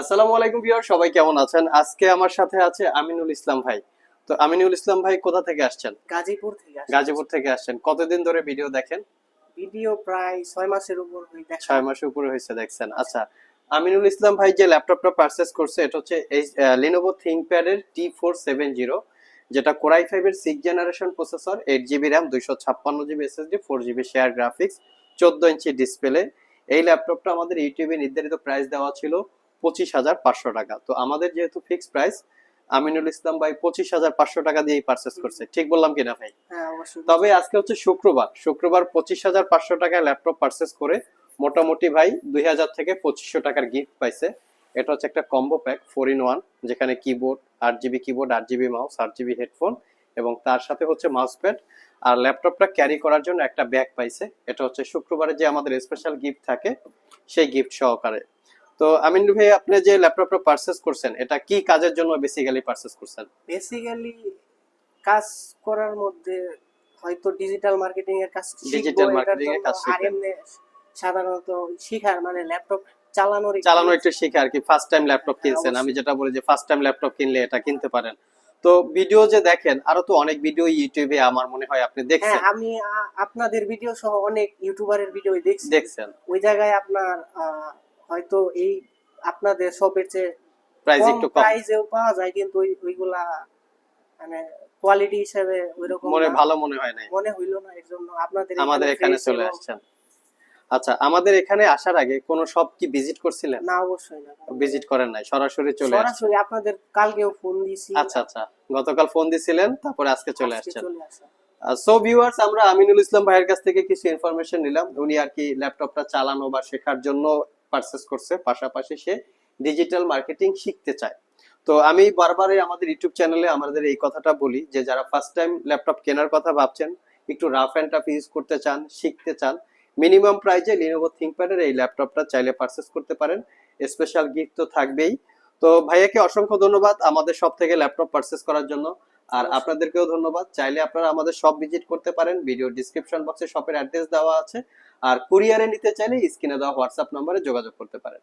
আসসালামু আলাইকুম ভিউয়ার সবাই কেমন আছেন? আজকে আমার সাথে আছে আমিনুল ইসলাম ভাই। তো আমিনুল ইসলাম ভাই কোথা থেকে আসছেন? গাজীপুর থেকে। গাজীপুর থেকে আসছেন। কতদিন ধরে ভিডিও দেখেন? ভিডিও প্রায় ছয় মাসের উপর ছয় মাসের উপরে হয়েছে দেখছেন। আচ্ছা আমিনুল ইসলাম ভাই যে ল্যাপটপটা পারচেস করছে এটা হচ্ছে এই লিনোভো থিংকপ্যাড এর টি ফোর সেভেন জিরো যেটা core i six generation processor eight GB RAM দুইশো ছাপ্পান্ন GB SSD four GB share graphics চোদ্দ ইঞ্চি ডিসপ্লে এই ল্যাপটপটা আমাদের ইউটিউবে নির্ধারিত প্রাইস দেওয়া ছিল পঁচিশ হাজার পাঁচশো টাকা। তো আমাদের যেহেতু ফিক্সড প্রাইস আমিনুল ইসলাম ভাই পঁচিশ হাজার পাঁচশো টাকা দিয়েই পারচেস করছে। ঠিক বললাম কিনা ভাই? হ্যাঁ অবশ্যই। তবে আজকে হচ্ছে শুক্রবার। শুক্রবার পঁচিশ হাজার পাঁচশো টাকায় ল্যাপটপ পারচেস করে মোটামুটি ভাই দুই হাজার থেকে পঁচিশশো টাকার গিফট পাইছে। এটা হচ্ছে একটা combo pack four in one যেখানে কিবোর্ড আট জিবি কিবোর্ড আট জিবি মাউস আট জিবি হেডফোন এবং তার সাথে হচ্ছে মাউস প্যাড আর ল্যাপটপটা ক্যারি করার জন্য একটা ব্যাগ পাইছে। এটা হচ্ছে শুক্রবারে যে আমাদের স্পেশাল গিফট থাকে সেই গিফট সহকারে। তো আমিন ভাই আপনি যে ল্যাপটপটা পারচেস করছেন এটা কি কাজের জন্য বেসিক্যালি পারচেস করছেন? বেসিক্যালি কাজ করার মধ্যে হয়তো ডিজিটাল মার্কেটিং এর কাজ এটার marketing এর কাজ সাধারণত শিখার মানে ল্যাপটপ চালানোর চালানো একটু শিখে আর কি ফার্স্ট টাইম ল্যাপটপ হ্যাঁ, কিনছেন। আমি যেটা বলি যে ফার্স্ট টাইম ল্যাপটপ কিনলে এটা কিনতে পারেন। তো ভিডিও যে দেখেন আরও তো অনেক ভিডিও ইউটিউবে আমার মনে হয় আপনি হ্যাঁ দেখছেন। আমি আপনাদের ভিডিও সহ অনেক ইউটিউবারের ভিডিও দেখছি। দেখছেন। ওই জায়গায় আপনার হয়তো এই আপনাদের শপের চেয়ে প্রাইস একটু কম। প্রাইসেও পাওয়া যায় কিন্তু ওই ওইগুলা মানে কোয়ালিটি হিসেবে ওইরকম মনে ভালো মনে হয় নাই। মনে হইল না এর জন্য আপনাদের আমাদের এখানে চলে আসছেন। আচ্ছা আমাদের এখানে আসার আগে কোন কি ভিজিট করছিলেন? না অবশ্যই না। ভিজিট করেন নাই সরাসরি চলে আসছেন। সরাসরি আপনাদের কালকেও ফোন দিছি। আচ্ছা আচ্ছা গতকাল ফোন দিছিলেন তারপরে আজকে চলে আসছেন। সো ভিউয়ার্স আমরা আমিনুল ইসলাম ভাইয়ের কাছ থেকে কিছু ইনফরমেশন নিলাম। উনি আর কি ল্যাপটপটা চালানো বা শেখার জন্য পারচেস করছে, পাশাপাশি সে ডিজিটাল মার্কেটিং শিখতে চায়। তো আমি বারবারই আমাদের ইউটিউব চ্যানেলে আমাদের এই কথাটা বলি যে, যারা ফার্স্ট টাইম ল্যাপটপ কেনার কথা ভাবছেন, একটু রাফ অ্যান্ড টাফ ইউজ করতে চান, শিখতে চান মিনিমাম প্রাইজে লিনোভো থিংকপ্যাডের এই ল্যাপটপটা চাইলে পারচেস করতে পারেন। স্পেশাল গিফট তো থাকবেই। তো ভাইয়াকে অসংখ্য ধন্যবাদ আমাদের সব থেকে ল্যাপটপ পারচেস করার জন্য। আর আপনাদেরকেও ধন্যবাদ। চাইলে আপনারা আমাদের সব ভিজিট করতে পারেন। ভিডিও ডিসক্রিপশন বক্সে শপের অ্যাড্রেস দেওয়া আছে। আর কুরিয়ারে নিতে চাইলে স্ক্রিনে দেওয়া হোয়াটসঅ্যাপ নম্বরে যোগাযোগ করতে পারেন।